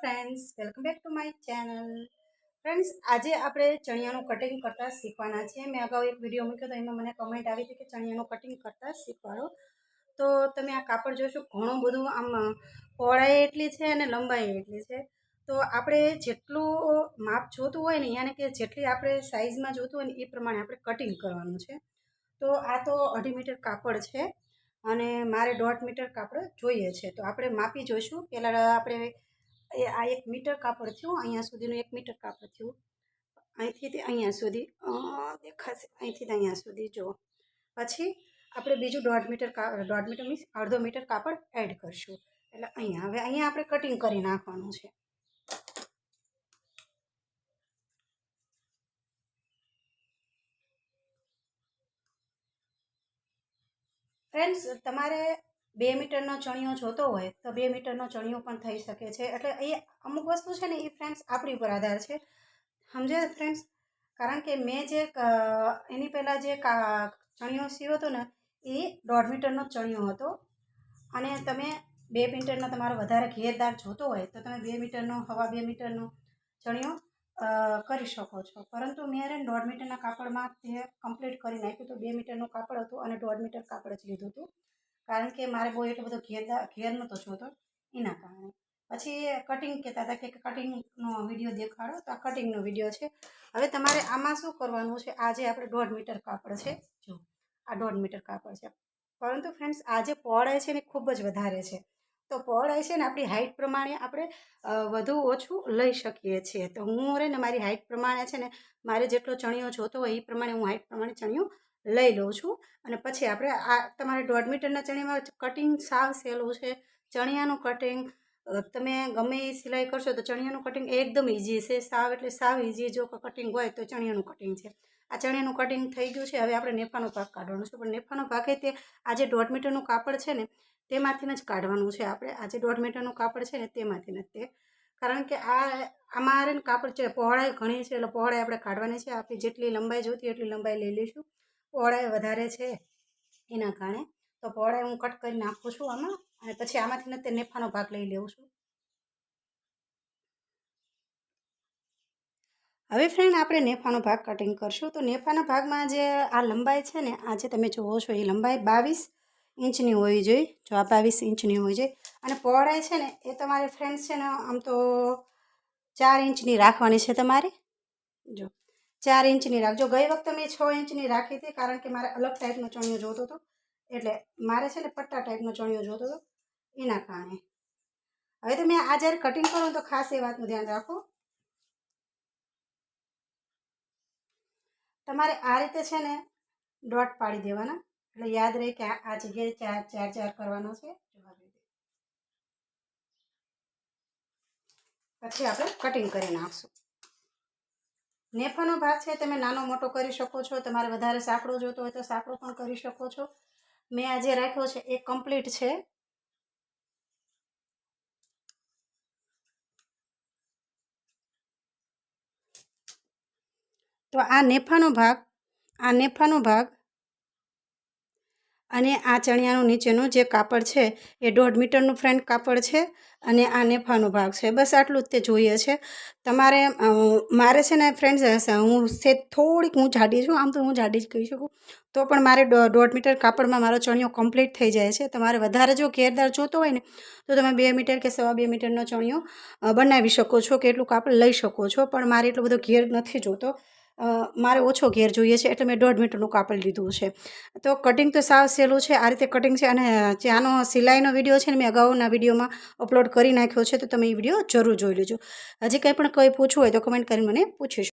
Friends welcome back to my channel friends આજે આપણે ચણિયાનું cutting કરતાં શીખવાના છે મેં અગાઉ એક વીડિયો મૂક્યો તો એમાં મને કમેન્ટ આવી હતી કે ચણિયાનું કટિંગ કરતાં શીખવાડો. તો તમે આ કાપડ જોશો, ઘણું બધું આમ પહોળાઈ એટલી છે અને લંબાઈ એટલી છે. તો આપણે જેટલું માપ જોતું હોય ને, યાને કે જેટલી આપણે સાઇઝમાં જોતું હોય ને, એ પ્રમાણે આપણે કટિંગ કરવાનું છે. તો આ તો અઢી મીટર કાપડ છે અને મારે દોઢ મીટર કાપડ જોઈએ છે. તો આપણે માપી જોઈશું. પહેલાં આપણે એ આ એક મીટર કાપડ થયું, અહીંયા સુધીનું એક મીટર કાપડ થયું. અહીંથી તે અહીંયા સુધી દેખાશે. અહીંથી અહીંયા સુધી, જુઓ. પછી આપણે બીજું દોઢ મીટર દોઢ મીટર મીન્સ અડધો મીટર કાપડ એડ કરશું. એટલે અહીંયા, હવે અહીંયા આપણે કટિંગ કરી નાખવાનું છે. ફ્રેન્ડ્સ તમારે બે મીટરનો ચણિયો જોતો હોય તો બે મીટરનો ચણિયો પણ થઈ શકે છે. એટલે એ અમુક વસ્તુ છે ને એ ફ્રેન્ડ્સ આપણી ઉપર આધાર છે. સમજે ફ્રેન્ડ્સ કારણ કે મેં જે એની પહેલાં જે ચણિયો સીવ્યો હતો ને, એ દોઢ મીટરનો ચણિયો હતો. અને તમે બે મીટરનો તમારો વધારે ઘેરદાર જોતો હોય તો તમે બે મીટરનો, હવા બે મીટરનો ચણિયો કરી શકો છો. પરંતુ મેં રે દોઢ મીટરના કાપડમાં તે કમ્પ્લીટ કરી નાખ્યું તો બે મીટરનું કાપડ હતું અને દોઢ મીટર કાપડ જ લીધું હતું. કારણ કે મારે બહુ એટલો બધો ઘેરદાર ઘેર નહોતો જોતો, એના કારણે. પછી કટિંગ કહેતા હતા કે કટિંગનો વીડિયો દેખાડો, તો આ કટિંગનો વીડિયો છે. હવે તમારે આમાં શું કરવાનું છે? આજે આપણે દોઢ મીટર કાપડ છે, જો, આ દોઢ મીટર કાપડ છે. પરંતુ ફ્રેન્ડ્સ આજે પહોળાઈ છે ને ખૂબ જ વધારે છે. તો પહોળાઈ છે ને આપણી હાઇટ પ્રમાણે આપણે વધુ ઓછું લઈ શકીએ છીએ. તો હું રે ને મારી હાઇટ પ્રમાણે છે ને, મારે જેટલો ચણિયો જોતો હોય એ પ્રમાણે હું હાઇટ પ્રમાણે ચણિયો લઈ લઉં છું. અને પછી આપણે આ તમારે દોઢ મીટરના ચણિયામાં કટિંગ સાવ સહેલું છે. ચણિયાનું કટિંગ તમે ગમે એ સિલાઈ કરશો તો ચણિયાનું કટિંગ એકદમ ઇઝી છે. સાવ એટલે સાવ ઇઝી જો કટિંગ હોય તો ચણિયાનું કટિંગ છે. આ ચણિયાનું કટિંગ થઈ ગયું છે. હવે આપણે નેફાનો ભાગ કાઢવાનો છે. પણ નેફાનો ભાગ એ તે આ જે દોઢ મીટરનું કાપડ છે ને, તેમાંથી જ કાઢવાનું છે આપણે. આ જે દોઢ મીટરનું કાપડ છે ને, તેમાંથી જ તે. કારણ કે આ અમારે કાપડ છે, પહોળાઈ ઘણી છે. એટલે પહોળાઈ આપણે કાઢવાની છે. આપણી જેટલી લંબાઈ જોતી એટલી લંબાઈ લઈ લઈશું. પહોળાઈ વધારે છે એના કારણે, તો પહોળાઈ હું કટ કરી નાખું છું આમાં અને પછી આમાંથી તે નેફાનો ભાગ લઈ લેવું છું. હવે ફ્રેન્ડ આપણે નેફાનો ભાગ કટિંગ કરશું. તો નેફાના ભાગમાં જે આ લંબાઈ છે ને, આ જે તમે જુઓ છો એ લંબાઈ બાવીસ ઇંચની હોવી જોઈએ. જો આ બાવીસ ઇંચની હોવી જોઈએ. અને પહોળાઈ છે ને, એ તમારે ફ્રેન્ડ છે ને, આમ તો ચાર ઇંચની રાખવાની છે તમારે. જો ચાર ઇંચની રાખજો. ગઈ વખતે મેં છ ઇંચની રાખી હતી કારણ કે મારે અલગ ટાઈપનો ચણિયો જોતો હતો. એટલે મારે છે ને પટ્ટા ટાઈપનો ચણિયો જોતો હતો. એના કારણે. હવે તમે આ જ્યારે કટિંગ કરો તો ખાસ એ વાતનું ધ્યાન રાખો. તમારે આ રીતે છે ને ડોટ પાડી દેવાના. એટલે યાદ રહે કે આ જગ્યાએ ચાર ચાર ચાર કરવાનો છે. પછી આપણે કટિંગ કરી નાખશું. નેફાનો ભાગ છે, તમે નાનો મોટો કરી શકો છો. તમારે વધારે સાંકડો જોતો હોય તો સાંકડો પણ કરી શકો છો. મેં આજે રાખ્યો છે, એ કમ્પ્લીટ છે. તો આ નેફાનો ભાગ, આ નેફાનો ભાગ અને આ ચણિયાનું નીચેનું જે કાપડ છે એ દોઢ મીટરનું ફ્રન્ટ કાપડ છે અને આ નેફાનો ભાગ છે. બસ આટલું જ તે જોઈએ છે. તમારે મારે છે ને ફ્રેન્ડ્સ હું સે થોડીક હું જાડી છું, આમ તો હું જાડી જ કહી શકું. તો પણ મારે દોઢ મીટર કાપડમાં મારો ચણિયો કમ્પ્લીટ થઈ જાય છે. તમારે વધારે જો ઘેરદાર જોતો હોય ને, તો તમે બે મીટર કે સવા બે મીટરનો ચણિયો બનાવી શકો છો કે એટલું કાપડ લઈ શકો છો. પણ મારે એટલો બધો ઘેર નથી જોતો. મારે ઓછો ઘેર જોઈએ છે, એટલે મેં દોઢ મીટરનું કાપડ લીધું છે. તો કટિંગ તો સાવ સહેલું છે, આ રીતે કટિંગ છે, અને જે સિલાઈનો વીડિયો છે ને મેં અગાઉના વિડીયોમાં અપલોડ કરી નાખ્યો છે, તો તમે એ વીડિયો જરૂર જોઈ લેજો. હજી કંઈ પણ કંઈ પૂછવું હોય તો કમેન્ટ કરીને મને પૂછી શકો